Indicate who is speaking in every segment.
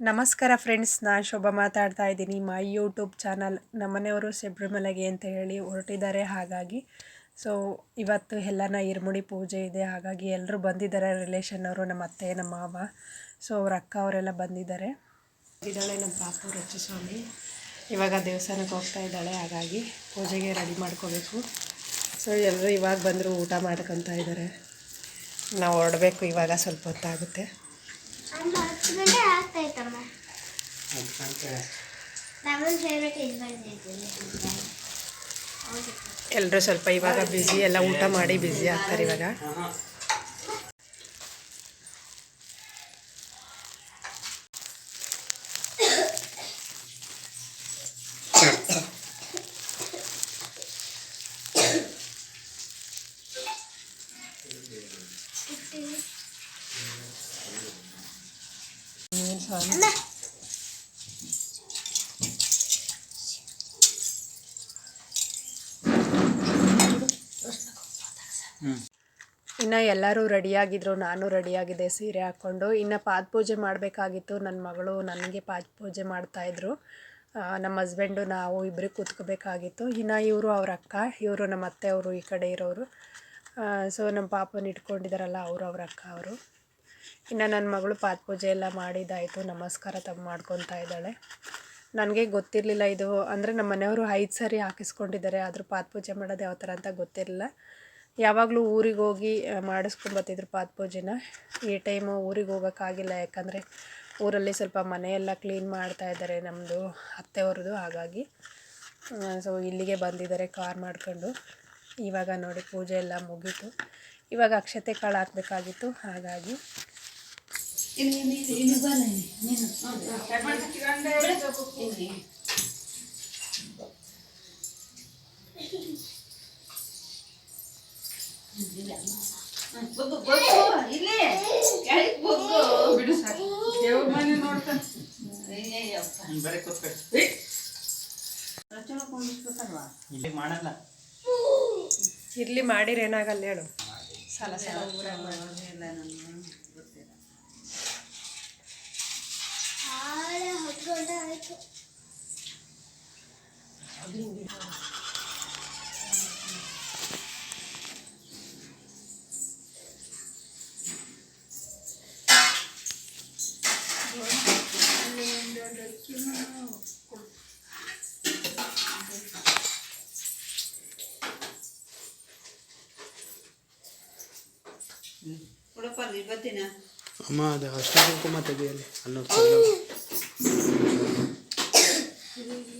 Speaker 1: ನಮಸ್ಕಾರ ಫ್ರೆಂಡ್ಸ್ ನಾನು ಶೋಭಾ ಮಾತಾಡ್ತಾ ಇದ್ದೀನಿ. ಮೈ ಯೂಟ್ಯೂಬ್ ಚಾನಲ್ ನಮ್ಮನೆಯವರು ಶಬರಿಮಲೆಗೆ ಅಂತ ಹೇಳಿ ಹೊರಟಿದ್ದಾರೆ. ಹಾಗಾಗಿ ಸೊ, ಇವತ್ತು ಎಲ್ಲನ ಇರ್ಮುಡಿ ಪೂಜೆ ಇದೆ. ಹಾಗಾಗಿ ಎಲ್ಲರೂ ಬಂದಿದ್ದಾರೆ. ರಿಲೇಷನ್ ಅವರು, ನಮ್ಮ ಅತ್ತೆ, ನಮ್ಮ ಮಾವ. ಸೊ, ಅವ್ರ ಅಕ್ಕ ಅವರೆಲ್ಲ ಬಂದಿದ್ದಾರೆ. ಇದ್ದಾಳೆ ನಮ್ಮ ಪಾಪು ರಚ್ಚು ಸ್ವಾಮಿ ಇವಾಗ ದೇವಸ್ಥಾನಕ್ಕೆ ಹೋಗ್ತಾ ಇದ್ದಾಳೆ. ಹಾಗಾಗಿ ಪೂಜೆಗೆ ರೆಡಿ ಮಾಡ್ಕೋಬೇಕು. ಸೊ, ಎಲ್ಲರೂ ಇವಾಗ ಬಂದರೂ ಊಟ ಮಾಡ್ಕೊತಾ ಇದ್ದಾರೆ. ನಾವು ಹೊರಡಬೇಕು. ಇವಾಗ ಸ್ವಲ್ಪ ಹೊತ್ತಾಗುತ್ತೆ.
Speaker 2: ಅಮ್ಮ ಹತ್ತು ಗಂಟೆ ಆಗ್ತಾಯ್ತಮ್ಮ ನನ್ನ ಫೇವ್ರೇಟ್ ಇದು ಹೌದು.
Speaker 1: ಎಲ್ಲರೂ ಸ್ವಲ್ಪ ಇವಾಗ ಬ್ಯುಸಿ ಎಲ್ಲ ಊಟ ಮಾಡಿ ಬ್ಯುಸಿ ಆಗ್ತಾರೆ ಇವಾಗ
Speaker 2: ಅಮ್ಮ
Speaker 1: ಇನ್ನು ಎಲ್ಲರೂ ರೆಡಿಯಾಗಿದ್ರು, ನಾನು ರೆಡಿಯಾಗಿದ್ದೆ ಸೀರೆ ಹಾಕ್ಕೊಂಡು ಇನ್ನು ಪಾದ ಪೂಜೆ ಮಾಡಬೇಕಾಗಿತ್ತು. ನನ್ನ ಮಗಳು ನನಗೆ ಪಾದ ಪೂಜೆ ಮಾಡ್ತಾಯಿದ್ರು ನಮ್ಮ ಹಸ್ಬೆಂಡು ನಾವು ಇಬ್ಬರು ಕೂತ್ಕೋಬೇಕಾಗಿತ್ತು. ಇನ್ನು ಇವರು ಅವ್ರ ಅಕ್ಕ, ಇವರು ನಮ್ಮ ಅತ್ತೆ, ಅವರು ಈ ಕಡೆ ಇರೋರು. ಸೊ ನಮ್ಮ ಪಾಪನ ಇಟ್ಕೊಂಡಿದ್ದಾರಲ್ಲ ಅವರು ಅವ್ರ ಅಕ್ಕ ಅವರು. ಇನ್ನು ನನ್ನ ಮಗಳು ಪಾದ ಪೂಜೆ ಎಲ್ಲ ಮಾಡಿದ್ದಾಯಿತು ನಮಸ್ಕಾರ ತಮ್ಮ ಮಾಡ್ಕೊತಾ ಇದ್ದಾಳೆ. ನನಗೆ ಗೊತ್ತಿರಲಿಲ್ಲ ಇದು. ಅಂದರೆ ನಮ್ಮ ಮನೆಯವರು ಐದು ಸಾರಿ ಹಾಕಿಸ್ಕೊಂಡಿದ್ದಾರೆ. ಆದರೂ ಪಾದ ಪೂಜೆ ಮಾಡೋದು ಯಾವ ಥರ ಅಂತ ಗೊತ್ತಿರಲಿಲ್ಲ. ಯಾವಾಗಲೂ ಊರಿಗೆ ಹೋಗಿ ಮಾಡಿಸ್ಕೊಂಬತ್ತಿದ್ರು ಪಾದ ಪೂಜೆನ. ಈ ಟೈಮು ಊರಿಗೆ ಹೋಗೋಕ್ಕಾಗಿಲ್ಲ, ಯಾಕಂದರೆ ಊರಲ್ಲಿ ಸ್ವಲ್ಪ ಮನೆಯೆಲ್ಲ ಕ್ಲೀನ್ ಮಾಡ್ತಾ ಇದ್ದಾರೆ ನಮ್ಮದು ಅತ್ತೆಯವ್ರದ್ದು, ಹಾಗಾಗಿ ಸೊ ಇಲ್ಲಿಗೆ ಬಂದಿದ್ದಾರೆ ಕಾರ್ ಮಾಡಿಕೊಂಡು. ಇವಾಗ ನೋಡಿ ಪೂಜೆ ಎಲ್ಲ ಮುಗೀತು. ಇವಾಗ ಅಕ್ಷತೆ ಕಾಳು ಹಾಕ್ಬೇಕಾಗಿತ್ತು, ಹಾಗಾಗಿ.
Speaker 3: ಇಲ್ಲಿ ಮಾಡಲ್ಲ
Speaker 1: ಇಲ್ಲಿ ಮಾಡಿರ ಏನಾಗಲ್ಲ ಹೇಳು. ಸಲ ಸಲ
Speaker 2: ಆಳೆ ಹತ್ತು ಗಂಟೆ ಆಯಿತು
Speaker 4: ಅಮ್ಮ ಅದು ಅಷ್ಟು ಕುಂಕುಮ ತೆಗಿಯಲ್ಲಿ ಅನ್ನೋದು Thank
Speaker 2: ಅಮ್ಮ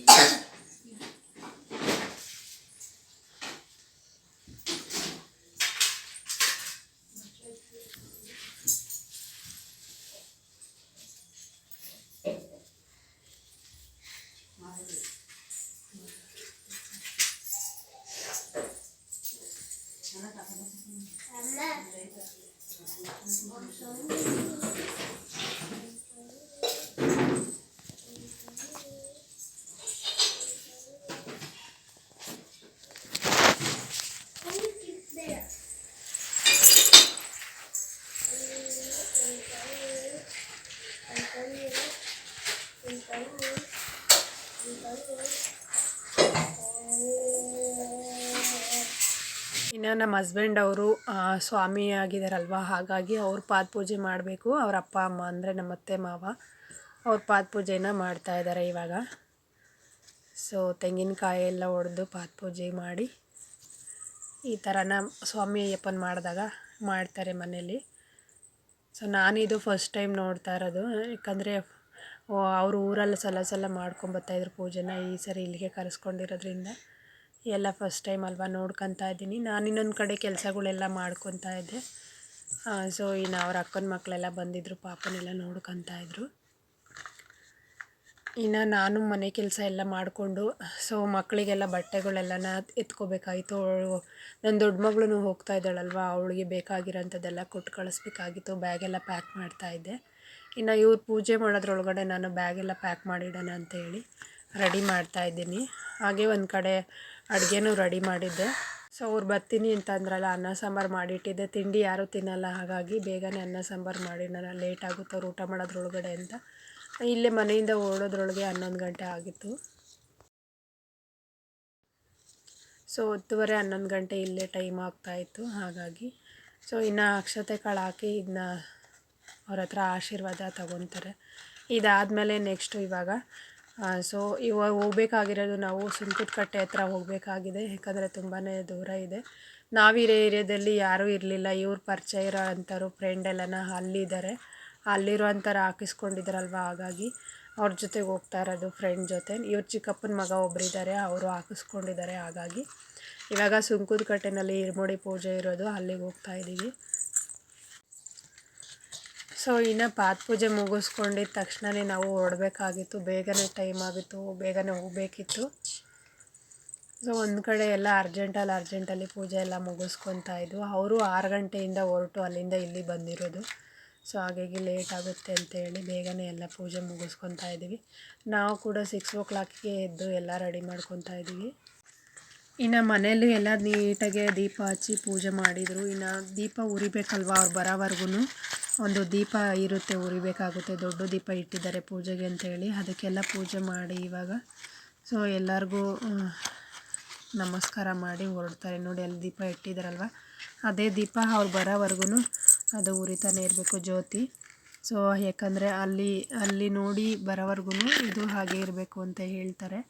Speaker 1: ಇನ್ನು ನಮ್ಮ ಹಸ್ಬೆಂಡ್ ಅವರು ಸ್ವಾಮಿ ಆಗಿದ್ದಾರಲ್ವ ಹಾಗಾಗಿ ಅವ್ರ ಪಾದ ಪೂಜೆ ಮಾಡಬೇಕು. ಅವ್ರ ಅಪ್ಪ, ಅಮ್ಮ ಅಂದರೆ ನಮ್ಮ ಅತ್ತೆ, ಮಾವ ಅವ್ರ ಪಾದ ಪೂಜೆನ ಮಾಡ್ತಾ ಇದ್ದಾರೆ ಇವಾಗ. ಸೊ ತೆಂಗಿನಕಾಯಿ ಎಲ್ಲ ಒಡೆದು ಪಾದ ಪೂಜೆ ಮಾಡಿ ಈ ಥರನ ಸ್ವಾಮಿ ಅಯ್ಯಪ್ಪನ ಮಾಡಿದಾಗ ಮಾಡ್ತಾರೆ ಮನೇಲಿ. ಸೊ ನಾನಿದು ಫಸ್ಟ್ ಟೈಮ್ ನೋಡ್ತಾ ಇರೋದು. ಯಾಕಂದರೆ ಅವರು ಊರಲ್ಲಿ ಸಲ ಸಲ ಮಾಡ್ಕೊಂಬರ್ತಾಯಿದ್ರು ಪೂಜೆನ ಈ ಸರಿ ಇಲ್ಲಿಗೆ ಕರೆಸ್ಕೊಂಡಿರೋದ್ರಿಂದ. ಎಲ್ಲ ಫಸ್ಟ್ ಟೈಮ್ ಅಲ್ವಾ ನೋಡ್ಕೊತಾ ಇದ್ದೀನಿ. ನಾನು ಇನ್ನೊಂದು ಕಡೆ ಕೆಲಸಗಳೆಲ್ಲ ಮಾಡ್ಕೊತಾ ಇದ್ದೆ. ಸೊ ಇನ್ನು ಅವ್ರ ಅಕ್ಕನ ಮಕ್ಕಳೆಲ್ಲ ಬಂದಿದ್ದರು ಪಾಪನೆಲ್ಲ ನೋಡ್ಕೊತಾ ಇದ್ದರು ಇನ್ನು ನಾನು ಮನೆ ಕೆಲಸ ಎಲ್ಲ ಮಾಡಿಕೊಂಡು ಸೊ ಮಕ್ಕಳಿಗೆಲ್ಲ ಬಟ್ಟೆಗಳೆಲ್ಲನ ಎತ್ಕೋಬೇಕಾಯಿತು ಅವಳು ನನ್ನ ದೊಡ್ಡ ಮಗಳು ಹೋಗ್ತಾ ಇದ್ದಾಳಲ್ವ, ಅವಳಿಗೆ ಬೇಕಾಗಿರೋಂಥದ್ದೆಲ್ಲ ಕೊಟ್ಟು ಕಳಿಸ್ಬೇಕಾಗಿತ್ತು, ಬ್ಯಾಗೆಲ್ಲ ಪ್ಯಾಕ್ ಮಾಡ್ತಾ ಇದ್ದೆ. ಇನ್ನು ಇವ್ರು ಪೂಜೆ ಮಾಡೋದ್ರೊಳಗಡೆ ನಾನು ಬ್ಯಾಗೆಲ್ಲ ಪ್ಯಾಕ್ ಮಾಡಿಡೋಣ ಅಂತೇಳಿ ರೆಡಿ ಮಾಡ್ತಾ ಇದ್ದೀನಿ. ಹಾಗೆ ಒಂದು ಕಡೆ ಅಡುಗೆನೂ ರೆಡಿ ಮಾಡಿದ್ದೆ. ಸೊ ಅವ್ರು ಬರ್ತೀನಿ ಅಂತ ಅಂದ್ರಲ್ಲ, ಅನ್ನ ಸಾಂಬಾರು ಮಾಡಿಟ್ಟಿದ್ದೆ. ತಿಂಡಿ ಯಾರೂ ತಿನ್ನಲ್ಲ, ಹಾಗಾಗಿ ಬೇಗನೆ ಅನ್ನ ಸಾಂಬಾರು ಮಾಡಿ ನಾನು ಲೇಟ್ ಆಗುತ್ತೆ ಅವ್ರು ಊಟ ಮಾಡೋದ್ರೊಳಗಡೆ ಅಂತ. ಇಲ್ಲೇ ಮನೆಯಿಂದ ಓಡೋದ್ರೊಳಗೆ ಹನ್ನೊಂದು ಗಂಟೆ ಆಗಿತ್ತು. ಸೊ ಹತ್ತುವರೆ, ಹನ್ನೊಂದು ಗಂಟೆ ಇಲ್ಲೇ ಟೈಮ್ ಆಗ್ತಾಯಿತ್ತು ಹಾಗಾಗಿ. ಸೊ ಇನ್ನು ಅಕ್ಷತೆ ಕಾಳು ಹಾಕಿ ಇದನ್ನ ಅವ್ರ ಹತ್ರ ಆಶೀರ್ವಾದ ತಗೊತಾರೆ. ಇದಾದಮೇಲೆ ನೆಕ್ಸ್ಟು ಇವಾಗ ಸೊ ಇವಾಗ ಹೋಗ್ಬೇಕಾಗಿರೋದು ನಾವು ಸುಂಕದಕಟ್ಟೆ ಹತ್ರ ಹೋಗಬೇಕಾಗಿದೆ, ಯಾಕಂದರೆ ತುಂಬಾ ದೂರ ಇದೆ. ನಾವಿರೋ ಏರಿಯಾದಲ್ಲಿ ಯಾರೂ ಇರಲಿಲ್ಲ, ಇವ್ರು ಪರಿಚಯ ಇರೋ ಅಂಥವ್ರು ಫ್ರೆಂಡ್ ಎಲ್ಲನ ಅಲ್ಲಿದ್ದಾರೆ. ಅಲ್ಲಿರೋ ಅಂಥವ್ರು ಹಾಕಿಸ್ಕೊಂಡಿದ್ದಾರಲ್ವ, ಹಾಗಾಗಿ ಅವ್ರ ಜೊತೆಗೆ ಹೋಗ್ತಾ ಇರೋದು ಫ್ರೆಂಡ್ ಜೊತೆ. ಇವ್ರ ಚಿಕ್ಕಪ್ಪನ ಮಗ ಒಬ್ಬರಿದ್ದಾರೆ ಅವರು ಹಾಕಿಸ್ಕೊಂಡಿದ್ದಾರೆ, ಹಾಗಾಗಿ ಇವಾಗ ಸುಂಕದ ಕಟ್ಟೆನಲ್ಲಿ ಇರ್ಮುಡಿ ಪೂಜೆ ಇರೋದು ಅಲ್ಲಿಗೆ ಹೋಗ್ತಾ ಇದ್ದೀವಿ ಸೊ ಇನ್ನು ಪಾದ ಪೂಜೆ ಮುಗಿಸ್ಕೊಂಡಿದ್ದ ತಕ್ಷಣವೇ ನಾವು ಹೊರಡಬೇಕಾಗಿತ್ತು ಬೇಗನೆ ಟೈಮ್ ಆಗಿತ್ತು. ಬೇಗನೆ ಹೋಗಬೇಕಿತ್ತು. ಸೊ ಒಂದು ಕಡೆ ಎಲ್ಲ ಅರ್ಜೆಂಟಲ್ಲಿ ಅರ್ಜೆಂಟಲ್ಲಿ ಪೂಜೆ ಎಲ್ಲ ಮುಗಿಸ್ಕೊತಾ ಇದ್ವು. ಅವರು ಆರು ಗಂಟೆಯಿಂದ ಹೊರಟು ಅಲ್ಲಿಂದ ಇಲ್ಲಿ ಬಂದಿರೋದು. ಸೊ ಹಾಗಾಗಿ ಲೇಟ್ ಆಗುತ್ತೆ ಅಂತೇಳಿ ಬೇಗನೆ ಎಲ್ಲ ಪೂಜೆ ಮುಗಿಸ್ಕೊತಾ ಇದ್ದೀವಿ ನಾವು ಕೂಡ ಸಿಕ್ಸ್ ಓ ಕ್ಲಾಕಿಗೆ ಎದ್ದು ಎಲ್ಲ ರೆಡಿ ಮಾಡ್ಕೊತಾ ಇದ್ದೀವಿ ಇನ್ನು ಮನೆಯಲ್ಲೂ ಎಲ್ಲ ನೀಟಾಗೆ ದೀಪ ಹಚ್ಚಿ ಪೂಜೆ ಮಾಡಿದರು. ಇನ್ನು ದೀಪ ಉರಿಬೇಕಲ್ವ ಅವ್ರು ಬರೋವರೆಗೂ ಒಂದು ದೀಪ ಇರುತ್ತೆ, ಉರಿಬೇಕಾಗುತ್ತೆ. ದೊಡ್ಡ ದೀಪ ಇಟ್ಟಿದ್ದಾರೆ ಪೂಜೆಗೆ ಅಂತೇಳಿ. ಅದಕ್ಕೆಲ್ಲ ಪೂಜೆ ಮಾಡಿ ಇವಾಗ. ಸೊ ಎಲ್ಲರಿಗೂ ನಮಸ್ಕಾರ ಮಾಡಿ ಹೊರಡ್ತಾರೆ. ನೋಡಿ, ಅಲ್ಲಿ ದೀಪ ಇಟ್ಟಿದ್ದಾರಲ್ವ ಅದೇ ದೀಪ ಅವ್ರು ಬರೋವರೆಗೂ ಅದು ಉರಿತಾನೆ ಇರಬೇಕು ಜ್ಯೋತಿ. ಸೊ ಯಾಕಂದರೆ ಅಲ್ಲಿ ಅಲ್ಲಿ ನೋಡಿ ಬರೋವರೆಗೂ ಇದು ಹಾಗೆ ಇರಬೇಕು ಅಂತ ಹೇಳ್ತಾರೆ.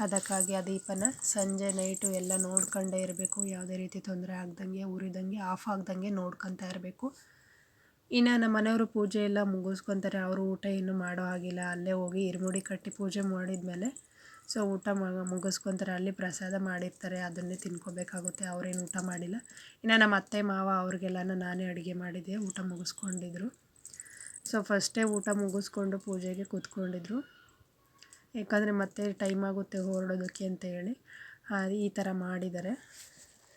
Speaker 1: ಅದಕ್ಕಾಗಿ ಆ ದೀಪನ ಸಂಜೆ ನೈಟು ಎಲ್ಲ ನೋಡ್ಕೊಂಡೇ ಇರಬೇಕು. ಯಾವುದೇ ರೀತಿ ತೊಂದರೆ ಆಗ್ದಂಗೆ, ಉರಿದಂಗೆ, ಆಫ್ ಆಗ್ದಂಗೆ ನೋಡ್ಕೊತಾ ಇರಬೇಕು. ಇನ್ನು ನಮ್ಮ ಮನೆಯವರು ಪೂಜೆ ಎಲ್ಲ ಮುಗಿಸ್ಕೊತಾರೆ. ಅವರು ಊಟ ಏನು ಮಾಡೋ ಹಾಗಿಲ್ಲ. ಅಲ್ಲೇ ಹೋಗಿ ಇರುಮುಡಿ ಕಟ್ಟಿ ಪೂಜೆ ಮಾಡಿದ್ಮೇಲೆ, ಸೊ ಊಟ ಮುಗಿಸ್ಕೊತಾರೆ. ಅಲ್ಲಿ ಪ್ರಸಾದ ಮಾಡಿರ್ತಾರೆ. ಅದನ್ನೇ ತಿನ್ಕೋಬೇಕಾಗುತ್ತೆ. ಅವ್ರೇನು ಊಟ ಮಾಡಿಲ್ಲ. ಇನ್ನು ನಮ್ಮ ಅತ್ತೆ, ಮಾವ ಅವ್ರಿಗೆಲ್ಲನೂ ನಾನೇ ಅಡುಗೆ ಮಾಡಿದ್ದೆ. ಊಟ ಮುಗಿಸ್ಕೊಂಡಿದ್ರು. ಸೊ ಫಸ್ಟೇ ಊಟ ಮುಗಿಸ್ಕೊಂಡು ಪೂಜೆಗೆ ಕೂತ್ಕೊಂಡಿದ್ರು. ಯಾಕಂದರೆ ಮತ್ತೆ ಟೈಮ್ ಆಗುತ್ತೆ ಹೊರಡೋದಕ್ಕೆ ಅಂತ ಹೇಳಿ. ಈ ಥರ ಮಾಡಿದ್ದಾರೆ.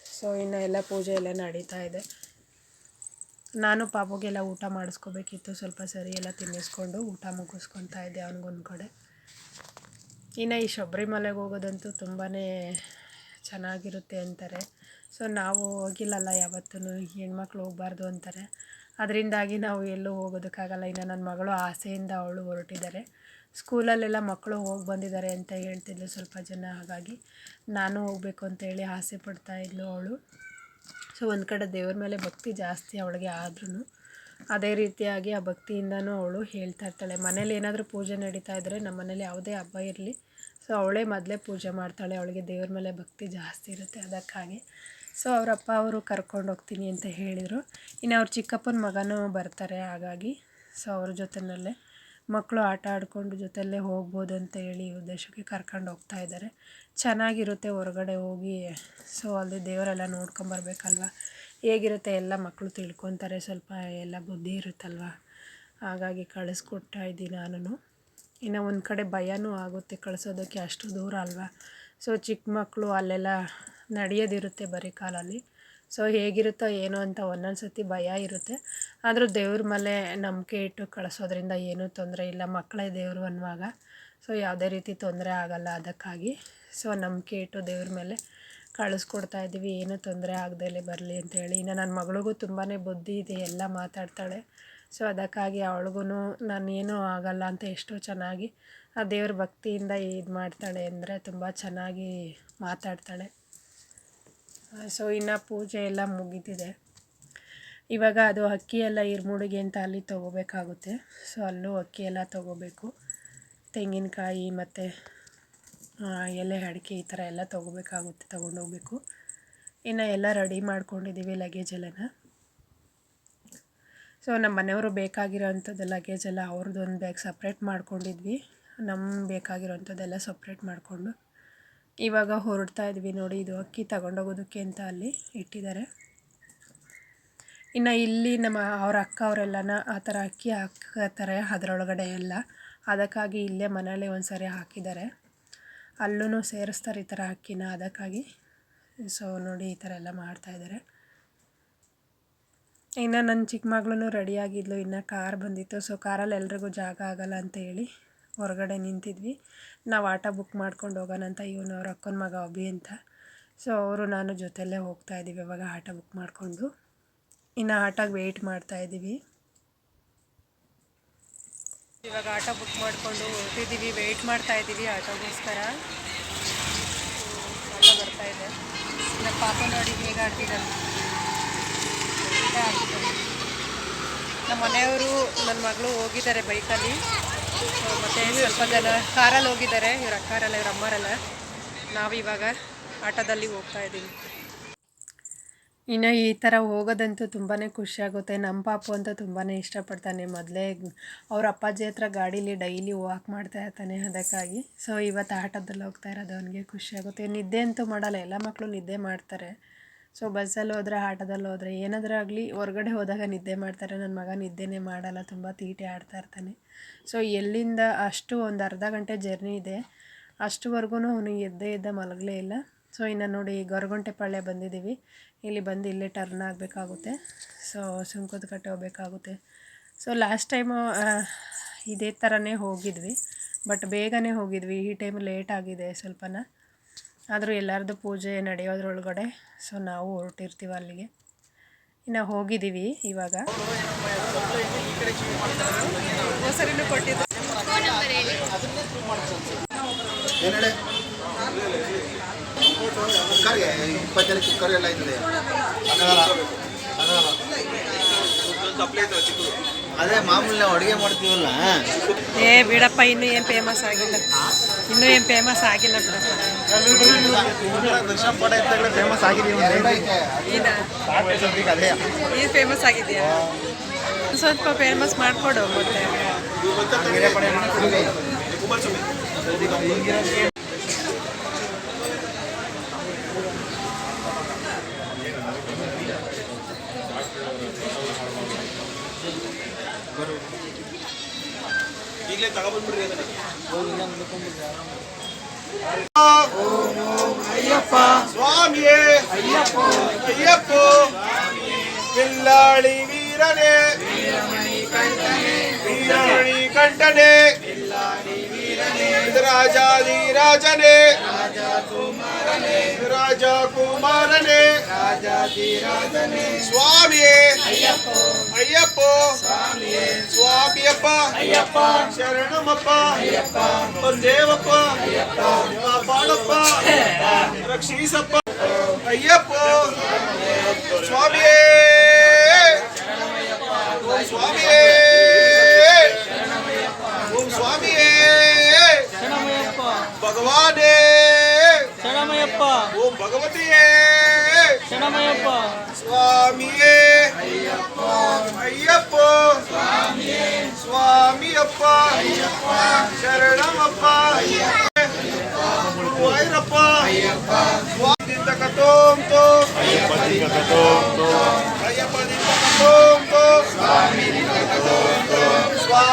Speaker 1: ಸೊ ಇನ್ನು ಎಲ್ಲ ಪೂಜೆ ಎಲ್ಲ ನಡೀತಾ ಇದೆ. ನಾನು ಪಾಪುಗೆಲ್ಲ ಊಟ ಮಾಡಿಸ್ಕೋಬೇಕಿತ್ತು. ಸ್ವಲ್ಪ ಸರಿ ಎಲ್ಲ ತಿನ್ನಿಸ್ಕೊಂಡು ಊಟ ಮುಗಿಸ್ಕೊತಾ ಇದ್ದೆ ಅವನಿಗೊಂದು ಕಡೆ. ಇನ್ನು ಈ ಶಬರಿಮಲೆಗೆ ಹೋಗೋದಂತೂ ತುಂಬಾ ಚೆನ್ನಾಗಿರುತ್ತೆ ಅಂತಾರೆ. ಸೊ ನಾವು ಹೋಗಿಲ್ಲಲ್ಲ ಯಾವತ್ತೂ ಹೆಣ್ಮಕ್ಳು ಹೋಗಬಾರ್ದು ಅಂತಾರೆ. ಅದರಿಂದಾಗಿ ನಾವು ಎಲ್ಲೂ ಹೋಗೋದಕ್ಕಾಗಲ್ಲ. ಇನ್ನು ನನ್ನ ಮಗಳು ಆಸೆಯಿಂದ ಅವಳು ಹೊರಟಿದ್ದಾರೆ. ಸ್ಕೂಲಲ್ಲೆಲ್ಲ ಮಕ್ಕಳು ಹೋಗಿ ಬಂದಿದ್ದಾರೆ ಅಂತ ಹೇಳ್ತಿದ್ಲು ಸ್ವಲ್ಪ ಜನ. ಹಾಗಾಗಿ ನಾನು ಹೋಗಬೇಕು ಅಂತೇಳಿ ಆಸೆ ಪಡ್ತಾ ಇದ್ಲು ಅವಳು. ಸೊ ಒಂದು ಕಡೆ ದೇವ್ರ ಮೇಲೆ ಭಕ್ತಿ ಜಾಸ್ತಿ ಅವಳಿಗೆ ಆದ್ರೂ ಅದೇ ರೀತಿಯಾಗಿ ಆ ಭಕ್ತಿಯಿಂದನೂ ಅವಳು ಹೇಳ್ತಾ ಇರ್ತಾಳೆ. ಮನೇಲಿ ಏನಾದರೂ ಪೂಜೆ ನಡೀತಾ ಇದ್ದರೆ ನಮ್ಮ ಮನೇಲಿ ಯಾವುದೇ ಹಬ್ಬ ಇರಲಿ. ಸೊ ಅವಳೇ ಮೊದಲೇ ಪೂಜೆ ಮಾಡ್ತಾಳೆ. ಅವಳಿಗೆ ದೇವ್ರ ಮೇಲೆ ಭಕ್ತಿ ಜಾಸ್ತಿ ಇರುತ್ತೆ ಅದಕ್ಕಾಗಿ. ಸೊ ಅವರಪ್ಪ ಅವರು ಕರ್ಕೊಂಡು ಹೋಗ್ತೀನಿ ಅಂತ ಹೇಳಿದರು. ಇನ್ನು ಅವ್ರ ಚಿಕ್ಕಪ್ಪನ ಮಗನೂ ಬರ್ತಾರೆ. ಹಾಗಾಗಿ ಸೊ ಅವ್ರ ಜೊತೆಯಲ್ಲೇ ಮಕ್ಕಳು ಆಟ ಆಡ್ಕೊಂಡು ಜೊತೆಯಲ್ಲೇ ಹೋಗ್ಬೋದು ಅಂತ ಹೇಳಿ ಉದ್ದೇಶಕ್ಕೆ ಕರ್ಕೊಂಡು ಹೋಗ್ತಾ ಇದ್ದಾರೆ. ಚೆನ್ನಾಗಿರುತ್ತೆ ಹೊರಗಡೆ ಹೋಗಿ. ಸೊ ಅಲ್ಲಿ ದೇವರೆಲ್ಲ ನೋಡ್ಕೊಂಬರ್ಬೇಕಲ್ವ? ಹೇಗಿರುತ್ತೆ ಎಲ್ಲ ಮಕ್ಕಳು ತಿಳ್ಕೊತಾರೆ. ಸ್ವಲ್ಪ ಎಲ್ಲ ಬುದ್ಧಿ ಇರುತ್ತಲ್ವ? ಹಾಗಾಗಿ ಕಳಿಸ್ಕೊಡ್ತಾ ಇದ್ದೀನಿ ನಾನು ಇನ್ನು ಒಂದು ಕಡೆ ಭಯನೂ ಆಗುತ್ತೆ ಕಳಿಸೋದಕ್ಕೆ ಅಷ್ಟು ದೂರ ಅಲ್ವಾ? ಸೊ ಚಿಕ್ಕ ಮಕ್ಕಳು ಅಲ್ಲೆಲ್ಲ ನಡೆಯೋದಿರುತ್ತೆ ಬರೀ ಕಾಲಲ್ಲಿ. ಸೊ ಹೇಗಿರುತ್ತೋ ಏನೋ ಅಂತ ಒಂದೊಂದು ಸರ್ತಿ ಭಯ ಇರುತ್ತೆ. ಆದರೂ ದೇವ್ರ ಮೇಲೆ ನಂಬಿಕೆ ಇಟ್ಟು ಕಳಿಸೋದ್ರಿಂದ ಏನೂ ತೊಂದರೆ ಇಲ್ಲ. ಮಕ್ಕಳೇ ದೇವರು ಅನ್ನುವಾಗ. ಸೊ ಯಾವುದೇ ರೀತಿ ತೊಂದರೆ ಆಗಲ್ಲ ಅದಕ್ಕಾಗಿ. ಸೊ ನಂಬಿಕೆ ಇಟ್ಟು ದೇವ್ರ ಮೇಲೆ ಕಳಿಸ್ಕೊಡ್ತಾ ಇದ್ದೀವಿ. ಏನೂ ತೊಂದರೆ ಆಗದಲ್ಲೇ ಬರಲಿ ಅಂತೇಳಿ ಇನ್ನು ನನ್ನ ಮಗಳಿಗೂ ತುಂಬಾ ಬುದ್ಧಿ ಇದೆ, ಎಲ್ಲ ಮಾತಾಡ್ತಾಳೆ. ಸೊ ಅದಕ್ಕಾಗಿ ಅವಳಿಗೂ ನಾನು ಏನೂ ಆಗಲ್ಲ ಅಂತ ಎಷ್ಟೋ ಚೆನ್ನಾಗಿ ಆ ದೇವ್ರ ಭಕ್ತಿಯಿಂದ ಇದು ಮಾಡ್ತಾಳೆ ಅಂದರೆ ತುಂಬ ಚೆನ್ನಾಗಿ ಮಾತಾಡ್ತಾಳೆ. ಸೊ ಇನ್ನು ಪೂಜೆ ಎಲ್ಲ ಮುಗಿದಿದೆ. ಇವಾಗ ಅದು ಅಕ್ಕಿ ಎಲ್ಲ ಇರ್ಮುಡಿಗೆ ಅಂತ ಅಲ್ಲಿ ತೊಗೋಬೇಕಾಗುತ್ತೆ. ಸೊ ಅಲ್ಲೂ ಅಕ್ಕಿ ಎಲ್ಲ ತೊಗೋಬೇಕು. ತೆಂಗಿನಕಾಯಿ ಮತ್ತು ಎಲೆ ಅಡಿಕೆ ಈ ಥರ ಎಲ್ಲ ತೊಗೋಬೇಕಾಗುತ್ತೆ, ತೊಗೊಂಡೋಗ್ಬೇಕು. ಇನ್ನು ಎಲ್ಲ ರೆಡಿ ಮಾಡ್ಕೊಂಡಿದ್ದೀವಿ ಲಗೇಜ್ ಸೊ ನಮ್ಮ ಮನೆಯವರು ಬೇಕಾಗಿರೋ ಅಂಥದ್ದು ಲಗೇಜ್ ಎಲ್ಲ ಬ್ಯಾಗ್ ಸಪ್ರೇಟ್ ಮಾಡ್ಕೊಂಡಿದ್ವಿ. ನಮ್ಮ ಬೇಕಾಗಿರೋಂಥದ್ದೆಲ್ಲ ಸಪ್ರೇಟ್ ಮಾಡಿಕೊಂಡು ಇವಾಗ ಹೊರಡ್ತಾ ಇದ್ವಿ ನೋಡಿ, ಇದು ಅಕ್ಕಿ ತಗೊಂಡೋಗೋದಕ್ಕೆ ಅಂತ ಅಲ್ಲಿ ಇಟ್ಟಿದ್ದಾರೆ. ಇನ್ನು ಇಲ್ಲಿ ನಮ್ಮ ಅವ್ರ ಅಕ್ಕ ಅವರೆಲ್ಲನ ಆ ಥರ ಅಕ್ಕಿ ಹಾಕ್ತಾರೆ ಅದರೊಳಗಡೆ ಎಲ್ಲ. ಅದಕ್ಕಾಗಿ ಇಲ್ಲೇ ಮನೇಲಿ ಒಂದು ಸರಿ ಹಾಕಿದ್ದಾರೆ. ಅಲ್ಲೂ ಸೇರಿಸ್ತಾರೆ ಈ ಥರ ಅಕ್ಕಿನ. ಅದಕ್ಕಾಗಿ ಸೊ ನೋಡಿ ಈ ಥರ ಎಲ್ಲ ಮಾಡ್ತಾಯಿದ್ದಾರೆ ಇನ್ನು ನನ್ನ ಚಿಕ್ಕ ಮಗಳೂ ರೆಡಿಯಾಗಿದ್ಲು ಇನ್ನು ಕಾರ್ ಬಂದಿತ್ತು. ಸೊ ಕಾರಲ್ಲಿ ಎಲ್ರಿಗೂ ಜಾಗ ಆಗಲ್ಲ ಅಂತ ಹೇಳಿ ಹೊರಗಡೆ ನಿಂತಿದ್ವಿ. ನಾವು ಆಟೋ ಬುಕ್ ಮಾಡ್ಕೊಂಡು ಹೋಗೋಣ ಅಂತ ಇವನು ಅವ್ರ ಅಕ್ಕನ ಮಗ ಅಭಿ ಅಂತ. ಸೊ ಅವರು ನಾನು ಜೊತೆಯಲ್ಲೇ ಹೋಗ್ತಾ ಇದ್ದೀವಿ. ಇವಾಗ ಆಟೋ ಬುಕ್ ಮಾಡಿಕೊಂಡು. ಇನ್ನು ಆಟೋಗೆ ವೆಯ್ಟ್ ಮಾಡ್ತಾ ಇದ್ದೀವಿ ಇವಾಗ ಆಟೋ ಬುಕ್ ಮಾಡಿಕೊಂಡು ಹೋಗ್ತಿದ್ದೀವಿ ವೆಯ್ಟ್ ಮಾಡ್ತಾ ಇದ್ದೀವಿ ಆಟೋಗೋಸ್ಕರ. ಆಟೋ ಬರ್ತಾ ಇದೆ. ನಮ್ಮ ಪಾಪ ನೋಡಿ ಹೇಗೆ ಆಡ್ತಿದ್ದಾರೆ ನಮ್ಮ ಮನೆಯವರು ನನ್ನ ಮಗಳು ಹೋಗಿದ್ದಾರೆ ಬೈಕಲ್ಲಿ ಮತ್ತು ಸ್ವಲ್ಪ ಜನ ಕಾರಲ್ಲಿ ಹೋಗಿದ್ದಾರೆ. ಇವ್ರ ಅಕ್ಕಾರಲ್ಲ, ಇವ್ರ ನಾವು ನಾವಿವಾಗ ಆಟೋದಲ್ಲಿ ಹೋಗ್ತಾ ಇದ್ದೀವಿ ಇನ್ನು ಈ ಥರ ಹೋಗೋದಂತೂ ತುಂಬಾ ಖುಷಿಯಾಗುತ್ತೆ. ನಮ್ಮ ಪಾಪು ಅಂತೂ ತುಂಬಾ ಇಷ್ಟಪಡ್ತಾನೆ ಮೊದಲೇ. ಅವ್ರ ಅಪ್ಪಾಜಿ ಹತ್ರ ಗಾಡೀಲಿ ಡೈಲಿ ವಾಕ್ ಮಾಡ್ತಾ ಇರ್ತಾನೆ ಅದಕ್ಕಾಗಿ. ಸೊ ಇವತ್ತು ಆಟದಲ್ಲಿ ಹೋಗ್ತಾ ಇರೋದು ಅವನಿಗೆ ಖುಷಿಯಾಗುತ್ತೆ. ನಿದ್ದೆ ಅಂತೂ ಮಾಡಲ್ಲ, ಎಲ್ಲ ಮಕ್ಕಳು ನಿದ್ದೆ ಮಾಡ್ತಾರೆ. ಸೊ ಬಸ್ಸಲ್ಲಿ ಹೋದರೆ, ಆಟೋದಲ್ಲಿ ಹೋದರೆ, ಏನಾದರೂ ಆಗಲಿ, ಹೊರಗಡೆ ಹೋದಾಗ ನಿದ್ದೆ ಮಾಡ್ತಾರೆ. ನನ್ನ ಮಗ ನಿದ್ದೆನೇ ಮಾಡಲ್ಲ, ತುಂಬ ತೀಟೆ ಆಡ್ತಾ ಇರ್ತಾನೆ. ಸೊ ಎಲ್ಲಿಂದ ಅಷ್ಟು ಒಂದು ಅರ್ಧ ಗಂಟೆ ಜರ್ನಿ ಇದೆ. ಅಷ್ಟುವರೆಗೂ ಅವನು ಎದ್ದೇ ಎದ್ದ ಮಲಗಲೇ ಇಲ್ಲ. ಸೊ ಇನ್ನು ನೋಡಿ ಗೊರಗುಂಟೆ ಪಾಳ್ಯ ಬಂದಿದ್ದೀವಿ. ಇಲ್ಲಿ ಬಂದು ಇಲ್ಲೇ ಟರ್ನ್ ಆಗಬೇಕಾಗುತ್ತೆ. ಸೊ ಸುಂಕದ ಕಟ್ಟೆ ಹೋಗ್ಬೇಕಾಗುತ್ತೆ. ಸೊ ಲಾಸ್ಟ್ ಟೈಮು ಇದೇ ಥರನೇ ಹೋಗಿದ್ವಿ. ಬಟ್ ಬೇಗನೆ ಹೋಗಿದ್ವಿ. ಈ ಟೈಮ್ ಲೇಟ್ ಆಗಿದೆ ಸ್ವಲ್ಪನ. ಆದರೂ ಎಲ್ಲರದ್ದು ಪೂಜೆ ನಡೆಯೋದ್ರೊಳಗಡೆ. ಸೊ ನಾವು ಹೊರಟಿರ್ತೀವಿ ಅಲ್ಲಿಗೆ. ಇನ್ನು ಹೋಗಿದ್ದೀವಿ ಇವಾಗ. ಕೊಟ್ಟಿದ್ದು.
Speaker 5: ಕುಕ್ಕರ್ಗೆ ಇಪ್ಪತ್ತು ಜನ ಕುಕ್ಕರ್ ಎಲ್ಲ ಅದೇ ಮಾಮೂಲಿ ನಾವು ಅಡುಗೆ ಮಾಡ್ತೀವಲ್ಲ?
Speaker 1: ಏ ಬಿಡಪ್ಪ ಇನ್ನೂ ಏನು ಫೇಮಸ್ ಆಗಿಲ್ಲ. ಇನ್ನೂ ಏನು ಫೇಮಸ್ ಆಗಿಲ್ಲ ಬಿಡಪ್ಪ
Speaker 5: ದರ್ಶನ ಪಡ ಇದ್ದಾಗಲೇ ಫೇಮಸ್ ಆಗಿದೀವಿ
Speaker 1: ಇದ
Speaker 5: ಅದೇ.
Speaker 1: ಇದು ಫೇಮಸ್ ಆಗಿದೆಯಾ ಸ್ವಲ್ಪ ಫೇಮಸ್ ಮಾಡಿಕೊಡು ಮತ್ತೆ.
Speaker 5: ಸ್ವಾಮಿಯೇ ಅಯ್ಯಪ್ಪ ಅಯ್ಯಪ್ಪ ಕಿಲ್ಲಾಳಿ ವೀರನೇ ವೀರಮಣಿ ಕಂಠನೆ ರಾಜಾದಿ ರಾಜನೇ ರಾಜ ಕುಮಾರನೇ ಸ್ವಾಮಿಯೇ ಅಯ್ಯಪ್ಪ ಸ್ವಾಮಿಯಪ್ಪ ಅಯ್ಯಪ್ಪ ಶರಣಮಪ್ಪ ದೇವಪ್ಪ ಕಾಪಾಡಪ್ಪ ರಕ್ಷಿಸಪ್ಪ ಅಯ್ಯಪ್ಪ ಸ್ವಾಮಿಯೇ ಭಗವತಿಯೇ
Speaker 3: ಶರಣಮಯ್ಯಪ್ಪ
Speaker 5: ಸ್ವಾಮಿಯೇ ಅಯ್ಯಪ್ಪ ಸ್ವಾಮಿಯಪ್ಪ ಶರಣಮಪ್ಪ ಗುರುವಾಯೂರಪ್ಪ ಸ್ವಾಮಿಯಿಂದ ಕತೋಂ ತೋ ಅಯ್ಯಪ್ಪ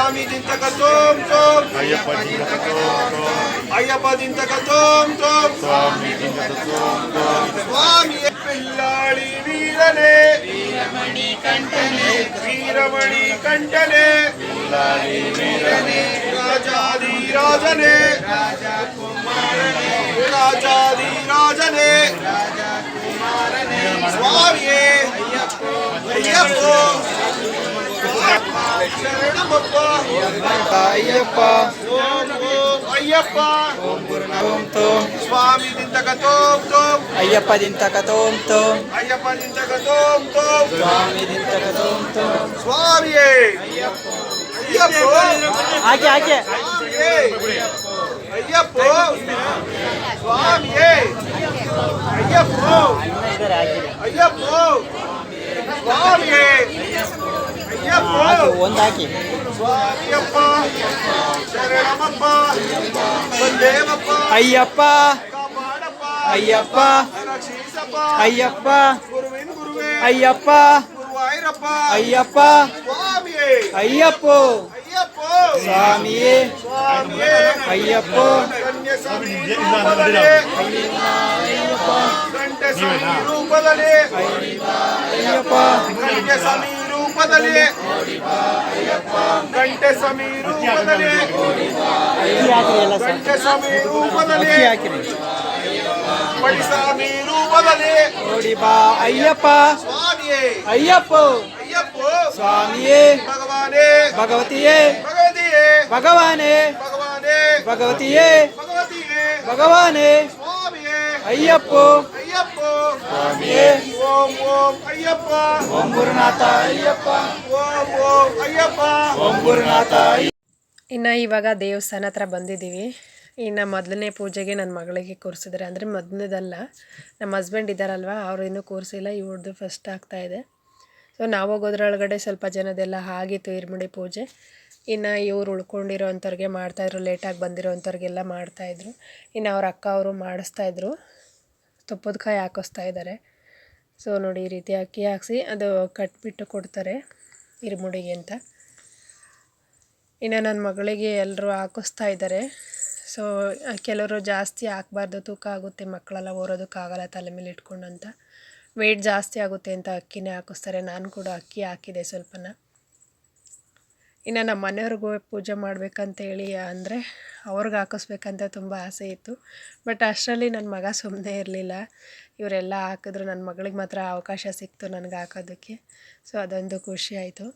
Speaker 5: స్వామి దింతక సోం సోం అయ్యప్ప దింతక సోం సోం అయ్యప్ప దింతక సోం సోం స్వామి దింతక సోం సోం స్వామి పిల్లాడి వీరనే. వీరమణి కంటనే వీరమణి కంటనే
Speaker 4: పిల్లాడి
Speaker 5: వీరనే రాజాది రాజనే.
Speaker 4: రాజా కుమారనే.
Speaker 5: రాజాది రాజనే. రాజా కుమారనే.
Speaker 4: స్వామి అయ్యప్ప. అయ్యప్ప. ತೋಂ
Speaker 5: ಅಯ್ಯಪ್ಪ ದಿಂತಕ ತೋಂ ತೋಂ
Speaker 4: ಸ್ವಾಮಿ ದಿಂತಕ ತೋಂ ತೋಂ
Speaker 5: ಸ್ವಾಮಿಯೇ ಅಯ್ಯಪ್ಪ
Speaker 4: ಆಕೆ ಆಕೆ
Speaker 5: ಸ್ವಾಮಿಯೇ ಅಯ್ಯಪ್ಪ ಸ್ವಾಮಿಯೇ ಅಯ್ಯಪ್ಪ ಅಯ್ಯಪ್ಪ ಸ್ವಾಮಿಯೇ ಅಯ್ಯಪ್ಪ
Speaker 4: ಒಂದು ಹಾಕಿ
Speaker 5: ಸ್ವಾಮಿಯಪ್ಪ ಶರಣಮಪ್ಪ ಬಂದೇವಪ್ಪ
Speaker 4: ಅಯ್ಯಪ್ಪ
Speaker 5: ಕಾಪಾಡಪ್ಪ
Speaker 4: ಅಯ್ಯಪ್ಪ
Speaker 5: ರಕ್ಷಿಸಪ್ಪ
Speaker 4: ಅಯ್ಯಪ್ಪ
Speaker 5: ಗುರುವಿನ ಗುರುವೇ
Speaker 4: ಅಯ್ಯಪ್ಪ
Speaker 5: ಗುರುವಾಯೂರಪ್ಪ
Speaker 4: ಅಯ್ಯಪ್ಪ
Speaker 5: ಸ್ವಾಮಿಯೇ
Speaker 4: ಅಯ್ಯಪ್ಪ
Speaker 5: ಅಯ್ಯಪ್ಪ
Speaker 4: ಸ್ವಾಮಿಯೇ
Speaker 5: ಸ್ವಾಮಿಯೇ
Speaker 4: ಅಯ್ಯಪ್ಪ
Speaker 5: ಕನ್ಯ ಸಮೀ ರೂಪದಲ್ಲಿ ಗಂಡ ಸಮೀ ರೂಪದಲ್ಲಿ
Speaker 4: ಅಯ್ಯಪ್ಪ
Speaker 5: ಗಂಡ ಸಮೀ ರೂಪದಲ್ಲಿ ಗಂಟೆ ಸಮೀ ರೂಪದಲ್ಲಿ
Speaker 4: ಅಕ್ಕಿ ಹಾಕಿರಿ ಎಲ್ಲ ಸರ್
Speaker 5: ಗಂಟೆ ಸಮೀ ರೂಪದಲ್ಲಿ
Speaker 4: ಅಕ್ಕಿ ಹಾಕಿರಿ
Speaker 5: ಪಡಿಸಾಮಿ ರೂಪದಲ್ಲಿ
Speaker 4: ನೋಡಿ ಬಾ ಅಯ್ಯಪ್ಪ
Speaker 5: ಸ್ವಾಮಿಯೇ
Speaker 4: ಅಯ್ಯಪ್ಪ
Speaker 5: ಅಯ್ಯಪ್ಪ
Speaker 4: ಸ್ವಾಮಿಯೇ
Speaker 5: ಭಗವಾನೇ
Speaker 4: ಭಗವತಿಯೇ
Speaker 5: ಭಗವತಿಯೇ
Speaker 3: ಭಗವಾನೇ
Speaker 5: ಭಗವಾನೇ
Speaker 3: ಭಗವತಿಯೇ
Speaker 5: ಭಗವತಿಯೇ
Speaker 3: ಭಗವಾನೇ
Speaker 5: ಸ್ವಾಮಿಯೇ
Speaker 3: ಅಯ್ಯಪ್ಪ.
Speaker 5: ಅಯ್ಯಪ್ಪ.
Speaker 3: ಸ್ವಾಮಿಯೇ
Speaker 5: ಓಂ ಓಂ ಅಯ್ಯಪ್ಪ.
Speaker 3: ಓಂ ಗುರುನಾಥ ಅಯ್ಯಪ್ಪ.
Speaker 5: ಓಂ ಓಂ ಅಯ್ಯಪ್ಪ.
Speaker 3: ಓಂ ಗುರುನಾಥ
Speaker 1: ಇನ್ನು ಇವಾಗ ದೇವಸ್ಥಾನ ಹತ್ರ ಬಂದಿದ್ದೀವಿ. ಇನ್ನು ಮೊದಲನೇ ಪೂಜೆಗೆ ನನ್ನ ಮಗಳಿಗೆ ಕೂರಿಸಿದ್ರೆ. ಅಂದರೆ ಮೊದಲನೇದಲ್ಲ. ನಮ್ಮ ಹಸ್ಬೆಂಡ್ ಇದ್ದಾರಲ್ವ ಅವ್ರು ಇನ್ನೂ ಕೂರಿಸಿಲ್ಲ. ಇವ್ರದ್ದು ಫಸ್ಟ್ ಆಗ್ತಾಯಿದೆ ಸೊ ನಾವು ಹೋಗೋದ್ರೊಳಗಡೆ ಸ್ವಲ್ಪ ಜನದೆಲ್ಲ ಆಗಿತ್ತು ಇರ್ಮುಡಿ ಪೂಜೆ. ಇನ್ನು ಇವ್ರು ಉಳ್ಕೊಂಡಿರೋ ಅಂಥವ್ರಿಗೆ ಮಾಡ್ತಾಯಿದ್ರು ಲೇಟಾಗಿ ಬಂದಿರೋ ಅಂಥವ್ರಿಗೆಲ್ಲ ಮಾಡ್ತಾಯಿದ್ರು ಇನ್ನು ಅವ್ರ ಅಕ್ಕ ಅವರು ಮಾಡಿಸ್ತಾಯಿದ್ರು ತುಪ್ಪದ ಕಾಯಿ ಹಾಕಿಸ್ತಾ ಇದ್ದಾರೆ ಸೊ ನೋಡಿ ಈ ರೀತಿ ಅಕ್ಕಿ ಹಾಕ್ಸಿ, ಅದು ಕಟ್ಬಿಟ್ಟು ಕೊಡ್ತಾರೆ ಇರ್ಮುಡಿಗೆ ಅಂತ. ಇನ್ನು ನನ್ನ ಮಗಳಿಗೆ ಎಲ್ಲರೂ ಹಾಕಿಸ್ತಾ ಇದ್ದಾರೆ ಸೊ ಕೆಲವರು ಜಾಸ್ತಿ ಹಾಕ್ಬಾರ್ದು, ತೂಕ ಆಗುತ್ತೆ, ಮಕ್ಕಳೆಲ್ಲ ಓರೋದಕ್ಕಾಗಲ್ಲ ತಲೆ ಮೇಲೆ ಇಟ್ಕೊಂಡು ಅಂತ. ವೆಯ್ಟ್ ಜಾಸ್ತಿ ಆಗುತ್ತೆ ಅಂತ ಅಕ್ಕಿನೇ ಹಾಕಿಸ್ತಾರೆ. ನಾನು ಕೂಡ ಅಕ್ಕಿ ಹಾಕಿದೆ ಸ್ವಲ್ಪನ. ಇನ್ನು ನಮ್ಮ ಮನೆಯವ್ರಿಗೂ ಪೂಜೆ ಮಾಡಬೇಕಂತ ಹೇಳಿ ಅಂದರೆ ಅವ್ರಿಗೆ ಹಾಕಿಸ್ಬೇಕಂತ ತುಂಬ ಆಸೆ ಇತ್ತು. ಬಟ್ ಅಷ್ಟರಲ್ಲಿ ನನ್ನ ಮಗ ಸುಮ್ಮನೆ ಇರಲಿಲ್ಲ. ಇವರೆಲ್ಲ ಹಾಕಿದ್ರು. ನನ್ನ ಮಗಳಿಗೆ ಮಾತ್ರ ಅವಕಾಶ ಸಿಕ್ತು ನನಗೆ ಹಾಕೋದಕ್ಕೆ. ಸೊ ಅದೊಂದು ಖುಷಿ ಆಯಿತು.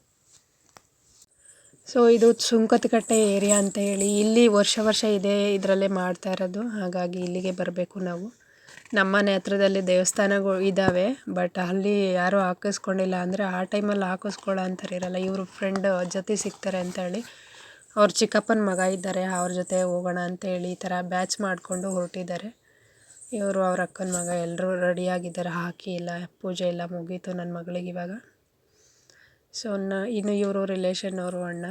Speaker 1: ಸೊ ಇದು ಸುಂಕದಕಟ್ಟೆ ಏರಿಯಾ ಅಂತ ಹೇಳಿ ಇಲ್ಲಿ ವರ್ಷ ವರ್ಷ ಇದೇ ಇದರಲ್ಲೇ ಮಾಡ್ತಾ ಇರೋದು. ಹಾಗಾಗಿ ಇಲ್ಲಿಗೆ ಬರಬೇಕು ನಾವು. ನಮ್ಮನೆ ಹತ್ರದಲ್ಲಿ ದೇವಸ್ಥಾನಗಳು ಇದ್ದಾವೆ ಬಟ್ ಅಲ್ಲಿ ಯಾರೂ ಹಾಕಿಸ್ಕೊಂಡಿಲ್ಲ ಅಂದರೆ ಆ ಟೈಮಲ್ಲಿ ಹಾಕಿಸ್ಕೊಳ್ಳೋ ಅಂತಾರೆ ಇರಲ್ಲ. ಇವರು ಫ್ರೆಂಡ್ ಜೊತೆ ಸಿಗ್ತಾರೆ ಅಂತೇಳಿ ಅವ್ರ ಚಿಕ್ಕಪ್ಪನ ಮಗ ಇದ್ದಾರೆ, ಅವ್ರ ಜೊತೆ ಹೋಗೋಣ ಅಂತೇಳಿ ಈ ಥರ ಬ್ಯಾಚ್ ಮಾಡಿಕೊಂಡು ಹೊರಟಿದ್ದಾರೆ. ಇವರು ಅವ್ರ ಅಕ್ಕನ ಮಗ ಎಲ್ಲರೂ ರೆಡಿಯಾಗಿದ್ದಾರೆ ಹಾಕಿ ಇಲ್ಲ, ಪೂಜೆ ಎಲ್ಲ ಮುಗೀತು ನನ್ನ ಮಗಳಿಗೆ ಇವಾಗ. ಸೊ ನ, ಇನ್ನು ಇವರು ರಿಲೇಷನ್ ಅವರು ಅಣ್ಣ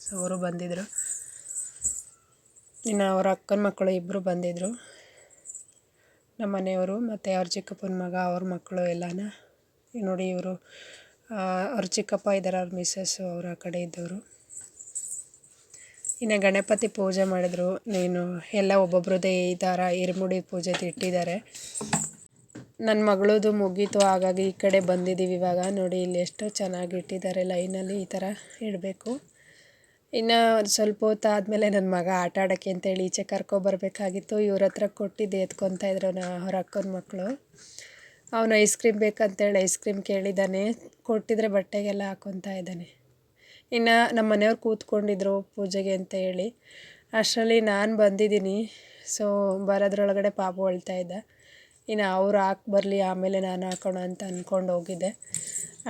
Speaker 1: ಸೊ ಅವರು ಬಂದಿದ್ದರು ಇನ್ನು ಅವ್ರ ಅಕ್ಕನ ಮಕ್ಕಳು ಇಬ್ಬರು ಬಂದಿದ್ದರು ನಮ್ಮ ಮನೆಯವರು ಮತ್ತು ಅವ್ರ ಚಿಕ್ಕಪ್ಪನ ಮಗ, ಅವ್ರ ಮಕ್ಕಳು ಎಲ್ಲನ. ನೋಡಿ ಇವರು ಅವ್ರ ಚಿಕ್ಕಪ್ಪ ಇದ್ದಾರೆ ಅವ್ರ ಮಿಸ್ಸಸ್ಸು ಅವ್ರು ಆ ಕಡೆ ಇದ್ದವರು. ಇನ್ನು ಗಣಪತಿ ಪೂಜೆ ಮಾಡಿದ್ರು. ನೀನು ಎಲ್ಲ ಒಬ್ಬೊಬ್ರದ್ದೇ ಈ ಥರ ಇರುಮುಡಿ ಪೂಜೆ ಇಟ್ಟಿದ್ದಾರೆ. ನನ್ನ ಮಗಳದು ಮುಗೀತು, ಹಾಗಾಗಿ ಈ ಕಡೆ ಬಂದಿದ್ದೀವಿ ಇವಾಗ. ನೋಡಿ, ಇಲ್ಲಿ ಎಷ್ಟು ಚೆನ್ನಾಗಿ ಇಟ್ಟಿದ್ದಾರೆ, ಲೈನಲ್ಲಿ ಈ ಥರ ಇಡಬೇಕು. ಇನ್ನು ಸ್ವಲ್ಪ ಹೊತ್ತು ಆದಮೇಲೆ ನನ್ನ ಮಗ ಆಟ ಆಡೋಕ್ಕೆ ಅಂತೇಳಿ ಈಚೆ ಕರ್ಕೊಬರ್ಬೇಕಾಗಿತ್ತು. ಇವ್ರ ಹತ್ರ ಕೊಟ್ಟಿದ್ದೆ, ಎತ್ಕೊತಾ ಇದ್ರು ನಾ ಅವ್ರ ಅಕ್ಕನ ಮಕ್ಕಳು ಅವನು ಐಸ್ ಕ್ರೀಮ್ ಬೇಕಂತೇಳಿ ಐಸ್ ಕ್ರೀಮ್ ಕೇಳಿದ್ದಾನೆ ಕೊಟ್ಟಿದ್ರೆ ಬಟ್ಟೆಗೆಲ್ಲ ಹಾಕ್ಕೊತಾ ಇದ್ದಾನೆ. ಇನ್ನು ನಮ್ಮ ಮನೆಯವ್ರು ಕೂತ್ಕೊಂಡಿದ್ರು ಪೂಜೆಗೆ ಅಂತ ಹೇಳಿ ಅಷ್ಟರಲ್ಲಿ ನಾನು ಬಂದಿದ್ದೀನಿ. ಸೊ ಬರೋದ್ರೊಳಗಡೆ ಪಾಪ ಅಳ್ತಾ ಇದ್ದ. ಇನ್ನು ಅವ್ರು ಹಾಕಿ ಬರಲಿ, ಆಮೇಲೆ ನಾನು ಹಾಕೋಣ ಅಂತ ಅಂದ್ಕೊಂಡು ಹೋಗಿದ್ದೆ.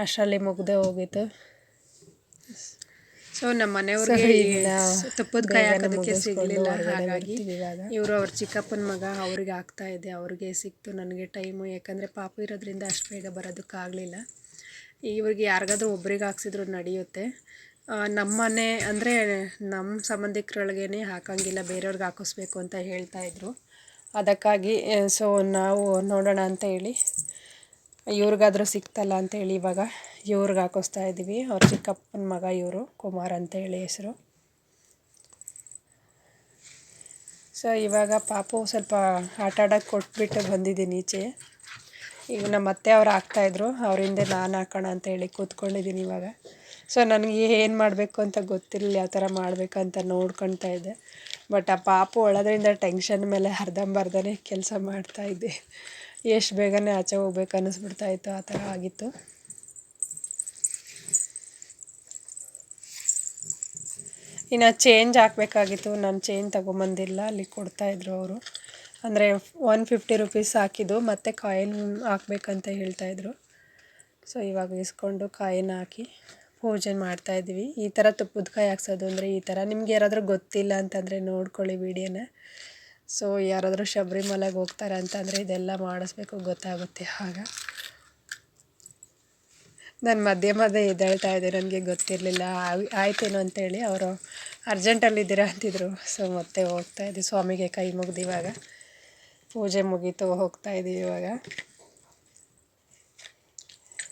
Speaker 1: ಅಷ್ಟರಲ್ಲಿ ಮುಗ್ದೇ ಹೋಗಿತ್ತು. ಸೊ ನಮ್ಮ ಮನೆಯವ್ರಿಗೆ ತಪ್ಪದ ಕಾಯಿ ಹಾಕೋದಕ್ಕೆ ಸಿಗಲಿಲ್ಲ. ಹಾಗಾಗಿ ಇವರು ಅವ್ರ ಚಿಕ್ಕಪ್ಪನ ಮಗ ಅವ್ರಿಗೆ ಆಗ್ತಾ ಇದೆ. ಅವ್ರಿಗೆ ಸಿಕ್ತು ನನಗೆ ಟೈಮು. ಯಾಕಂದರೆ ಪಾಪ ಇರೋದ್ರಿಂದ ಅಷ್ಟು ಬೇಗ ಬರೋದಕ್ಕಾಗಲಿಲ್ಲ ಇವ್ರಿಗೆ ಯಾರಿಗಾದ್ರೂ ಒಬ್ರಿಗೆ ಹಾಕ್ಸಿದ್ರು ನಡೆಯುತ್ತೆ. ನಮ್ಮನೆ ನಮ್ಮ ಮನೆ ಅಂದರೆ ನಮ್ಮ ಸಂಬಂಧಿಕರೊಳಗೇನೆ ಹಾಕಂಗಿಲ್ಲ. ಬೇರೆಯವ್ರಿಗೆ ಹಾಕಿಸ್ಬೇಕು ಅಂತ ಹೇಳ್ತಾ ಇದ್ರು. ಅದಕ್ಕಾಗಿ ಸೊ ನಾವು ನೋಡೋಣ ಅಂತ ಹೇಳಿ ಇವ್ರಿಗಾದ್ರೂ ಸಿಕ್ತಲ್ಲ ಅಂತೇಳಿ ಇವಾಗ ಇವ್ರಿಗೆ ಹಾಕಿಸ್ತಾ ಇದ್ದೀವಿ. ಅವ್ರ ಚಿಕ್ಕಪ್ಪನ ಮಗ ಇವರು, ಕುಮಾರ್ ಅಂತೇಳಿ ಹೆಸರು. ಸೊ ಇವಾಗ ಪಾಪು ಸ್ವಲ್ಪ ಆಟ ಆಡೋಕ್ಕೆ ಕೊಟ್ಬಿಟ್ಟು ಬಂದಿದ್ದೀನಿ ಈಚೆ ಈಗ ನಮ್ಮ ಅತ್ತೆ ಅವ್ರು ಹಾಕ್ತಾಯಿದ್ರು ಹಿಂದೆ ನಾನು ಹಾಕೋಣ ಅಂತ ಹೇಳಿ ಕೂತ್ಕೊಂಡಿದ್ದೀನಿ ಇವಾಗ. ಸೊ ನನಗೆ ಏನು ಮಾಡಬೇಕು ಅಂತ ಗೊತ್ತಿರಲಿಲ್ಲ ಯಾವ ಥರ ಮಾಡಬೇಕಂತ ನೋಡ್ಕೊಳ್ತಾ ಇದ್ದೆ. ಬಟ್ ಆ ಪಾಪು ಒಳದ್ರಿಂದ ಟೆನ್ಷನ್ ಮೇಲೆ ಅರ್ಧಂಬರ್ಧನೇ ಕೆಲಸ ಮಾಡ್ತಾಯಿದ್ದೆ ಎಷ್ಟು ಬೇಗನೆ ಆಚೆ ಹೋಗ್ಬೇಕು ಅನ್ನಿಸ್ಬಿಡ್ತಾ ಇತ್ತು, ಆ ಥರ ಆಗಿತ್ತು. ಇನ್ನು ಚೇಂಜ್ ಹಾಕಬೇಕಾಗಿತ್ತು, ನಾನು ಚೇಂಜ್ ತೊಗೊಂಬಂದಿಲ್ಲ, ಅಲ್ಲಿ ಕೊಡ್ತಾಯಿದ್ರು ಅವರು. ಅಂದರೆ ಒನ್ ಫಿಫ್ಟಿ ರುಪೀಸ್ ಹಾಕಿದ್ದು, ಮತ್ತು ಕಾಯಿನ್ ಹಾಕ್ಬೇಕಂತ ಹೇಳ್ತಾಯಿದ್ರು ಸೊ ಇವಾಗ ಇಸ್ಕೊಂಡು ಕಾಯಿನ ಹಾಕಿ ಪೂಜೆ ಮಾಡ್ತಾಯಿದ್ವಿ ಈ ಥರ ತುಪ್ಪದ ಕಾಯಿ ಹಾಕ್ಸೋದು ಅಂದರೆ ಈ ಥರ. ನಿಮ್ಗೆ ಯಾರಾದರೂ ಗೊತ್ತಿಲ್ಲ ಅಂತಂದರೆ ನೋಡ್ಕೊಳ್ಳಿ ವಿಡಿಯೋನ. ಸೊ ಯಾರಾದರೂ ಶಬರಿಮಲೆಗೆ ಹೋಗ್ತಾರೆ ಅಂತಂದರೆ ಇದೆಲ್ಲ ಮಾಡಿಸ್ಬೇಕು, ಗೊತ್ತಾಗುತ್ತೆ ಆಗ. ನಾನು ಮಧ್ಯೆ ಮಧ್ಯೆ ಎದ್ದೇಳ್ತಾ ಇದ್ದೆ, ನನಗೆ ಗೊತ್ತಿರಲಿಲ್ಲ. ಆಯ್ತೇನೋ ಅಂತೇಳಿ ಅವರು ಅರ್ಜೆಂಟಲ್ಲಿದ್ದೀರಾ ಅಂತಿದ್ರು. ಸೊ ಮತ್ತೆ ಹೋಗ್ತಾ ಇದ್ದೆ, ಸ್ವಾಮಿಗೆ ಕೈ ಮುಗ್ದು ಇವಾಗ. ಪೂಜೆ ಮುಗೀತು, ಹೋಗ್ತಾ ಇದ್ದೀವಿ ಇವಾಗ.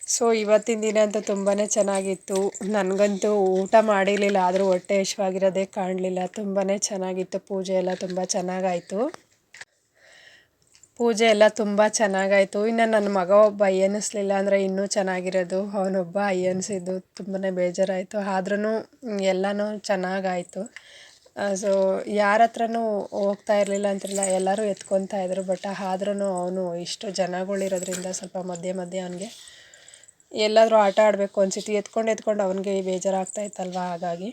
Speaker 1: ಸೊ ಇವತ್ತಿನ ದಿನ ಅಂತೂ ತುಂಬಾ ಚೆನ್ನಾಗಿತ್ತು. ನನಗಂತೂ ಊಟ ಮಾಡಿರಲಿಲ್ಲ, ಆದರೂ ಹೊಟ್ಟೆ ಹಶ್ವಾಗಿರೋದೇ ಕಾಣಲಿಲ್ಲ. ತುಂಬಾ ಚೆನ್ನಾಗಿತ್ತು. ಪೂಜೆ ಎಲ್ಲ ತುಂಬ ಚೆನ್ನಾಗಾಯಿತು. ಪೂಜೆ ಎಲ್ಲ ತುಂಬ ಚೆನ್ನಾಗಾಯಿತು. ಇನ್ನು ನನ್ನ ಮಗ ಒಬ್ಬ ಐ ಎನಿಸ್ಲಿಲ್ಲ ಅಂದರೆ ಇನ್ನೂ ಚೆನ್ನಾಗಿರೋದು. ಅವನೊಬ್ಬ ಐ ಅನಿಸಿದ್ದು ತುಂಬಾ ಬೇಜಾರಾಯಿತು. ಆದ್ರೂ ಎಲ್ಲನೂ ಚೆನ್ನಾಗಾಯಿತು. ಸೊ ಯಾರ ಹತ್ರನೂ ಹೋಗ್ತಾ ಇರಲಿಲ್ಲ ಅಂತಿಲ್ಲ ಎಲ್ಲರೂ ಎತ್ಕೊತಾ ಇದ್ರು. ಬಟ್ ಆದ್ರೂ ಅವನು ಇಷ್ಟು ಜನಗಳಿರೋದ್ರಿಂದ ಸ್ವಲ್ಪ ಮಧ್ಯೆ ಮಧ್ಯೆ ಅವನಿಗೆ ಎಲ್ಲಾದರೂ ಆಟ ಆಡಬೇಕು ಅನ್ಸಿತ್ತು ಎತ್ಕೊಂಡು ಎತ್ಕೊಂಡು ಅವನಿಗೆ ಬೇಜಾರಾಗ್ತಾ ಇತ್ತಲ್ವ ಹಾಗಾಗಿ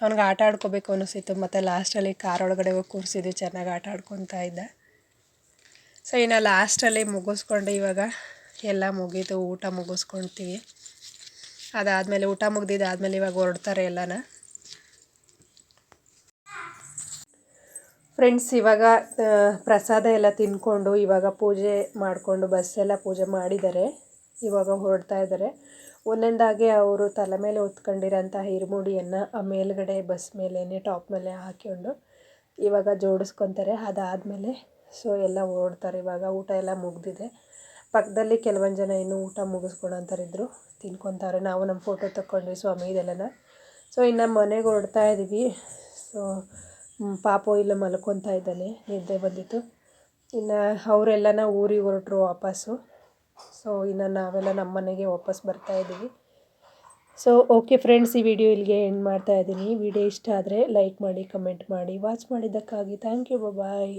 Speaker 1: ಅವನಿಗೆ ಆಟ ಆಡ್ಕೋಬೇಕು ಅನ್ನಿಸಿತ್ತು ಮತ್ತು ಲಾಸ್ಟಲ್ಲಿ ಕಾರ್ ಒಳಗಡೆ ಹೋಗಿ ಕೂರಿಸಿದ್ವಿ, ಚೆನ್ನಾಗಿ ಆಟ ಆಡ್ಕೊತಾ ಇದ್ದ. ಸೊ ಇನ್ನು ಲಾಸ್ಟಲ್ಲಿ ಮುಗಿಸ್ಕೊಂಡು ಇವಾಗ ಎಲ್ಲ ಮುಗೀತು, ಊಟ ಮುಗಿಸ್ಕೊಳ್ತೀವಿ ಅದಾದಮೇಲೆ ಊಟ ಮುಗ್ದಿದ್ದಾದಮೇಲೆ ಇವಾಗ ಹೊರಡ್ತಾರೆ ಎಲ್ಲನ. ಫ್ರೆಂಡ್ಸ್ ಇವಾಗ ಪ್ರಸಾದ ಎಲ್ಲ ತಿಂದ್ಕೊಂಡು ಇವಾಗ ಪೂಜೆ ಮಾಡಿಕೊಂಡು ಬಸ್ಸೆಲ್ಲ ಪೂಜೆ ಮಾಡಿದ್ದಾರೆ. ಇವಾಗ ಹೊರಡ್ತಾ ಇದ್ದಾರೆ. ಒಂದೊಂದಾಗಿ ಅವರು ತಲೆ ಮೇಲೆ ಹೊತ್ಕೊಂಡಿರೋಂಥ ಹಿರುಮುಡಿಯನ್ನು ಆ ಮೇಲ್ಗಡೆ ಬಸ್ ಮೇಲೇ ಟಾಪ್ ಮೇಲೆ ಹಾಕ್ಕೊಂಡು ಇವಾಗ ಜೋಡಿಸ್ಕೊತಾರೆ. ಅದಾದಮೇಲೆ ಸೊ ಎಲ್ಲ ಹೊರಡ್ತಾರೆ. ಇವಾಗ ಊಟ ಎಲ್ಲ ಮುಗ್ದಿದೆ. ಪಕ್ಕದಲ್ಲಿ ಕೆಲವೊಂದು ಜನ ಇನ್ನೂ ಊಟ ಮುಗಿಸ್ಕೊಳಂತಾರಿದ್ರು ತಿನ್ಕೊತಾರೆ. ನಾವು ನಮ್ಮ ಫೋಟೋ ತಗೊಂಡ್ವಿ ಸ್ವಾಮಿ ಇದೆಲ್ಲನ. ಸೊ ಇನ್ನು ಮನೆಗೆ ಹೊರಡ್ತಾ ಇದ್ದೀವಿ ಸೊ ಪಾಪು ಇಲ್ಲ ಮಲ್ಕೊತಾ ಇದ್ದಾನೆ. ನಿದ್ದೆ ಬಂದಿತ್ತು. ಇನ್ನು ಅವರೆಲ್ಲನ ಊರಿಗೆ ಹೊರಟ್ರು ವಾಪಸ್ಸು. ಸೊ ಇನ್ನು ನಾವೆಲ್ಲ ನಮ್ಮ ಮನೆಗೆ ವಾಪಸ್ ಬರ್ತಾ ಇದ್ದೀವಿ. ಸೊ ಓಕೆ ಫ್ರೆಂಡ್ಸ್ ಈ ವಿಡಿಯೋ ಇಲ್ಲಿಗೆ ಎಂಡ್ ಮಾಡ್ತಾ ಇದ್ದೀನಿ. ವಿಡಿಯೋ ಇಷ್ಟ ಆದರೆ ಲೈಕ್ ಮಾಡಿ ಕಮೆಂಟ್ ಮಾಡಿ ವಾಚ್ ಮಾಡಿದ್ದಕ್ಕಾಗಿ ಥ್ಯಾಂಕ್ ಯು ಬಾಯ್